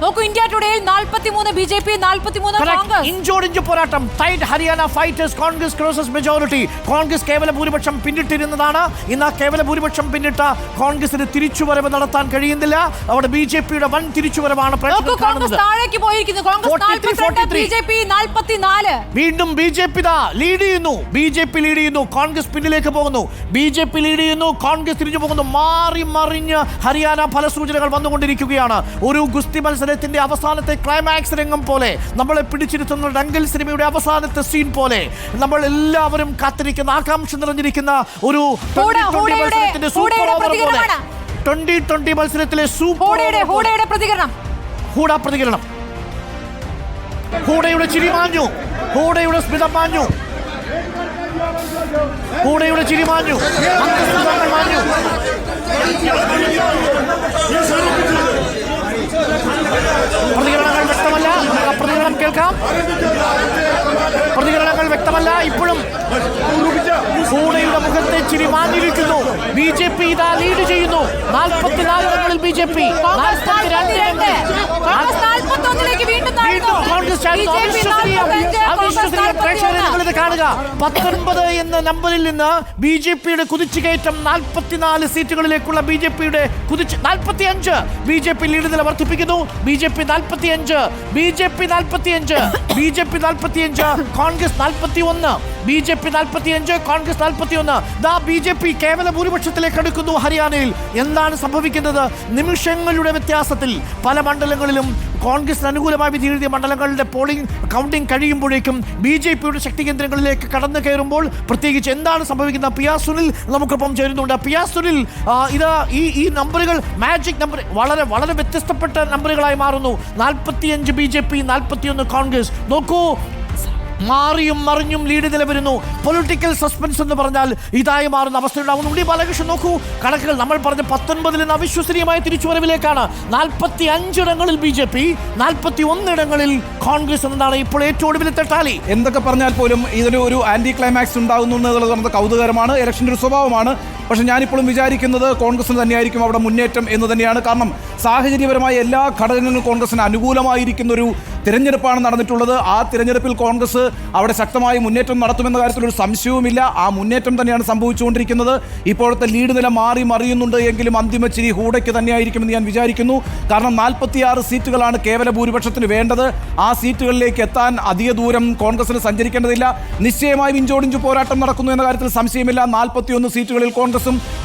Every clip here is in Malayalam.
നോക്കൂ ഇന്ത്യ ടുഡേയിൽ നാൽപ്പത്തിമൂന്ന് ബി ജെ പി നാൽപ്പത്തിമൂന്ന് കോൺഗ്രസ്. ഇഞ്ചോടിഞ്ച് പോരാട്ടം. Tight Haryana fighters Congress crosses majority Congress കേവല ഭൂരിപക്ഷം പിന്നിട്ടിരുന്നതാണ്. ഇന്ന് ആ കേവല ഭൂരിപക്ഷം പിന്നിട്ട കോൺഗ്രസിന് തിരിച്ചുവരവ് നടത്താൻ കഴിയുന്നില്ല. അവിടെ ബി ജെ പിയുടെ വൻ തിരിച്ചുവരവാണ് താഴേക്ക് പോയിരിക്കുന്നു. കോൺഗ്രസ് 43, 43. ബി ജെ വീണ്ടും ബി ജെ പി ലീഡ് ചെയ്യുന്നു. ബി ജെ പി ലീഡ് ചെയ്യുന്നു. കോൺഗ്രസ് പിന്നിലേക്ക് പോകുന്നു. ബി ജെ പി ലീഡ് ചെയ്യുന്നു. കോൺഗ്രസ് തിരിഞ്ഞു പോകുന്നു. മാറി മറിഞ്ഞ് ഹരിയാന ഫലസൂചനകൾ വന്നുകൊണ്ടിരിക്കുകയാണ് ഒരു ഗുസ്തി മത്സരത്തിന്റെ അവസാനത്തെ ക്ലൈമാക്സ് രംഗം പോലെ നമ്മളെ പിടിച്ചിരുത്തുന്ന ഡങ്കൽ സിനിമയുടെ അവസാനത്തെ സീൻ പോലെ നമ്മൾ എല്ലാവരും കാത്തിരിക്കുന്ന ആകാംക്ഷ നിറഞ്ഞിരിക്കുന്ന ഒരു ഹൂഡ, 20-20 സൂപ്പർ ഓവർ പോലെ ട്വന്റി ട്വന്റി മത്സരത്തിലെ സൂപ്പർ പ്രതികരണം. ഹൂഡ പ്രതികരണം. ഹൂഡയുടെ ചിരി മാഞ്ഞു. ഹൂഡയുടെ സ്മിതം മാഞ്ഞു. ഹൂഡയുടെ ചിരി മാഞ്ഞു. മാഞ്ഞു പ്രതികരണങ്ങൾ വ്യക്തമല്ല നമുക്ക് ആ പ്രതികരണം കേൾക്കാം പ്രതികരണങ്ങൾ വ്യക്തമല്ല. ഇപ്പോഴും ഹൂഡയുടെ മുഖത്തെ ചിരി മാഞ്ഞിരിക്കുന്നു. ബി ജെ പി ഇതാ ലീഡ് ചെയ്യുന്നു. നാൽപ്പത്തിനാലിടങ്ങളിൽ ബി ജെ പി. നിങ്ങളിത് കാണുക. പത്തൊൻപത് എന്ന നമ്പറിൽ നിന്ന് ബി ജെ പിയുടെ കുതിച്ചുകയറ്റം നാൽപ്പത്തിനാല് സീറ്റുകളിലേക്കുള്ള ബി ജെ പിയുടെ കുതിച്ച് നാൽപ്പത്തി അഞ്ച് ബി ജെ പി ലീഡ് നില വർദ്ധിപ്പിക്കുന്നു. ബി ജെ പി നാൽപ്പത്തി അഞ്ച് ബി ജെ പി നാൽപ്പത്തി അഞ്ച് ബി ജെ പി നാൽപ്പത്തി അഞ്ച് കോൺഗ്രസ് നാൽപ്പത്തി ഒന്ന് ബി ജെ പി നാൽപ്പത്തി അഞ്ച് കോൺഗ്രസ് നാൽപ്പത്തി ഒന്ന് ദാ ബി ജെ പി കേവല ഭൂരിപക്ഷത്തിലേക്ക് അടുക്കുന്നു ഹരിയാനയിൽ. എന്താണ് സംഭവിക്കുന്നത്? നിമിഷങ്ങളുടെ വ്യത്യാസത്തിൽ പല മണ്ഡലങ്ങളിലും കോൺഗ്രസ് അനുകൂലമായി വിധി എഴുതിയ മണ്ഡലങ്ങളുടെ പോളിംഗ് കൗണ്ടിംഗ് കഴിയുമ്പോഴേക്കും ബി ജെ പിയുടെ ശക്തി കേന്ദ്രങ്ങളിലേക്ക് കടന്നു കയറുമ്പോൾ പ്രത്യേകിച്ച് എന്താണ് സംഭവിക്കുന്നത്? പിയാ സുനിൽ നമുക്കൊപ്പം ചേരുന്നുണ്ട്. പിയാ സുനിൽ ഇത് ഈ ഈ നമ്പറുകൾ മാജിക് നമ്പർ വളരെ വളരെ വ്യത്യസ്തപ്പെട്ട നമ്പറുകളായി മാറുന്നു. നാൽപ്പത്തിയഞ്ച് ബി ജെ പി നാൽപ്പത്തിയൊന്ന് കോൺഗ്രസ്. നോക്കൂ മാറിയും മറിഞ്ഞും ലീഡ് നിലവരുന്നു. പൊളിറ്റിക്കൽ സസ്പെൻസ് എന്ന് പറഞ്ഞാൽ ഇതായി മാറുന്ന അവസ്ഥയുണ്ടാവുന്നു ഡി ബാലകൃഷ്ണൻ നോക്കൂ. കണക്കുകൾ നമ്മൾ പറഞ്ഞ പത്തൊൻപതിൽ നിന്ന് അവിശ്വസനീയമായ തിരിച്ചുവരവിലേക്കാണ്. നാൽപ്പത്തി അഞ്ചിടങ്ങളിൽ ബി ജെ പി നാൽപ്പത്തി ഒന്നിടങ്ങളിൽ കോൺഗ്രസ് എന്നതാണ് ഇപ്പോൾ ഏറ്റവും ഒടുവിലത്തെ ടാലി. എന്തൊക്കെ പറഞ്ഞാൽ പോലും ഇതിന് ഒരു ആന്റി ക്ലൈമാക്സ് ഉണ്ടാകുന്നു എന്നുള്ളത് കൗതുകരമാണ് ഇലക്ഷന്റെ ഒരു സ്വഭാവമാണ്. പക്ഷെ ഞാനിപ്പോഴും വിചാരിക്കുന്നത് കോൺഗ്രസിന് തന്നെയായിരിക്കും അവിടെ മുന്നേറ്റം എന്ന് തന്നെയാണ്. കാരണം സാഹചര്യപരമായ എല്ലാ ഘടകങ്ങളും കോൺഗ്രസിന് അനുകൂലമായിരിക്കുന്ന ഒരു തിരഞ്ഞെടുപ്പാണ് നടന്നിട്ടുള്ളത്. ആ തിരഞ്ഞെടുപ്പിൽ കോൺഗ്രസ് അവിടെ ശക്തമായി മുന്നേറ്റം നടത്തുമെന്ന കാര്യത്തിൽ ഒരു സംശയവുമില്ല. ആ മുന്നേറ്റം തന്നെയാണ് സംഭവിച്ചുകൊണ്ടിരിക്കുന്നത്. ഇപ്പോഴത്തെ ലീഡ് നില മാറി മറിയുന്നുണ്ട് എങ്കിലും അന്തിമ ചിരി ഹൂഡയ്ക്ക് തന്നെയായിരിക്കുമെന്ന് ഞാൻ വിചാരിക്കുന്നു. കാരണം നാൽപ്പത്തിയാറ് സീറ്റുകളാണ് കേവല ഭൂരിപക്ഷത്തിന് വേണ്ടത്. ആ സീറ്റുകളിലേക്ക് എത്താൻ അധിക ദൂരം കോൺഗ്രസിന് സഞ്ചരിക്കേണ്ടതില്ല. നിശ്ചയമായും ഇഞ്ചോടിഞ്ചു പോരാട്ടം നടക്കുന്നു എന്ന കാര്യത്തിൽ സംശയമില്ല. നാൽപ്പത്തിയൊന്ന് സീറ്റുകളിൽ കോൺഗ്രസും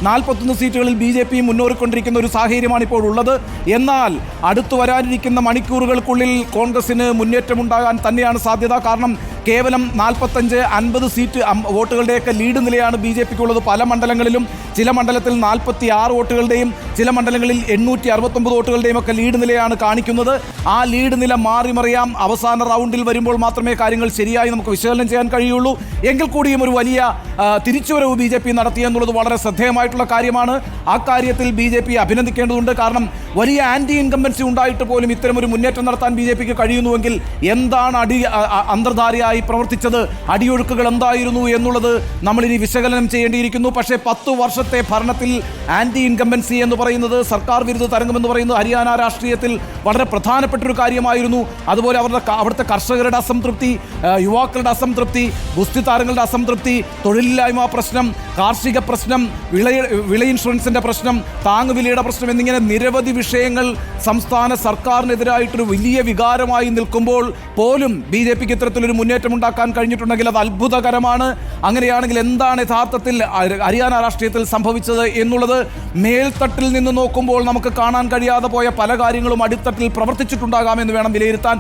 നാൽപ്പത്തൊന്ന് സീറ്റുകളിൽ ബി ജെ പിയും മുന്നേറിക്കൊണ്ടിരിക്കുന്ന ഒരു സാഹചര്യമാണ് ഇപ്പോൾ ഉള്ളത്. എന്നാൽ അടുത്തു വരാനിരിക്കുന്ന മണിക്കൂറുകൾക്കുള്ളിൽ കോൺഗ്രസിന് മുന്നേറ്റമുണ്ടാകാൻ തന്നെയാണ് സാധ്യത. കാരണം കേവലം നാൽപ്പത്തഞ്ച് അൻപത് സീറ്റ് വോട്ടുകളുടെയൊക്കെ ലീഡ് നിലയാണ് ബി ജെ പിക്കുള്ളത്. പല മണ്ഡലങ്ങളിലും ചില മണ്ഡലത്തിൽ നാൽപ്പത്തി ആറ് വോട്ടുകളുടെയും ചില മണ്ഡലങ്ങളിൽ എണ്ണൂറ്റി അറുപത്തൊമ്പത് വോട്ടുകളുടെയും ഒക്കെ ലീഡ് നിലയാണ് കാണിക്കുന്നത്. ആ ലീഡ് നില മാറി മറിയാം അവസാന റൗണ്ടിൽ വരുമ്പോൾ മാത്രമേ കാര്യങ്ങൾ ശരിയായി നമുക്ക് വിശകലനം ചെയ്യാൻ കഴിയുള്ളൂ. എങ്കിൽ കൂടിയും ഒരു വലിയ തിരിച്ചുവരവ് ബി ജെ പി നടത്തി എന്നുള്ളത് വളരെ ശ്രദ്ധേയമായിട്ടുള്ള കാര്യമാണ്. ആ കാര്യത്തിൽ ബി ജെ പി അഭിനന്ദിക്കേണ്ടതുണ്ട്. കാരണം വലിയ ആന്റി ഇൻകംബൻസി ഉണ്ടായിട്ട് പോലും ഇത്തരം ഒരു മുന്നേറ്റം നടത്താൻ ബി ജെ പിക്ക് കഴിയുന്നുവെങ്കിൽ എന്താണ് അടി അന്തർധാരയായി പ്രവർത്തിച്ചത്? അടിയൊഴുക്കുകൾ എന്തായിരുന്നു എന്നുള്ളത് നമ്മളിനി വിശകലനം ചെയ്യേണ്ടിയിരിക്കുന്നു. പക്ഷേ പത്ത് വർഷത്തെ ഭരണത്തിൽ ആന്റി ഇൻകംബൻസി എന്ന് പറയുന്നത് സർക്കാർ വിരുദ്ധ തരംഗമെന്ന് പറയുന്നത് ഹരിയാന രാഷ്ട്രീയത്തിൽ വളരെ പ്രധാനപ്പെട്ട ഒരു കാര്യമായിരുന്നു. അതുപോലെ അവരുടെ അവിടുത്തെ കർഷകരുടെ അസംതൃപ്തി യുവാക്കളുടെ അസംതൃപ്തി ഗുസ്തി താരങ്ങളുടെ അസംതൃപ്തി തൊഴിലില്ലായ്മ പ്രശ്നം കാർഷിക പ്രശ്നം വിള വിള ഇൻഷുറൻസിന്റെ പ്രശ്നം താങ്ങുവിലയുടെ പ്രശ്നം എന്നിങ്ങനെ നിരവധി വിഷയങ്ങൾ സംസ്ഥാന സർക്കാരിനെതിരായിട്ടൊരു വലിയ വികാരമായി നിൽക്കുമ്പോൾ പോലും ബി ജെ പിക്ക് ഇത്തരത്തിലൊരു മുന്നേറ്റം ഉണ്ടാക്കാൻ കഴിഞ്ഞിട്ടുണ്ടെങ്കിൽ അത് അത്ഭുതകരമാണ്. അങ്ങനെയാണെങ്കിൽ എന്താണ് യഥാർത്ഥത്തിൽ ഹരി- ഹരിയാന രാഷ്ട്രീയത്തിൽ സംഭവിച്ചത് എന്നുള്ളത് മേൽത്തട്ടിൽ നിന്ന് നോക്കുമ്പോൾ നമുക്ക് കാണാൻ കഴിയാതെ പോയ പല കാര്യങ്ങളും അടിത്തട്ടിൽ പ്രവർത്തിച്ചിട്ടുണ്ടാകാമെന്ന് വേണം വിലയിരുത്താൻ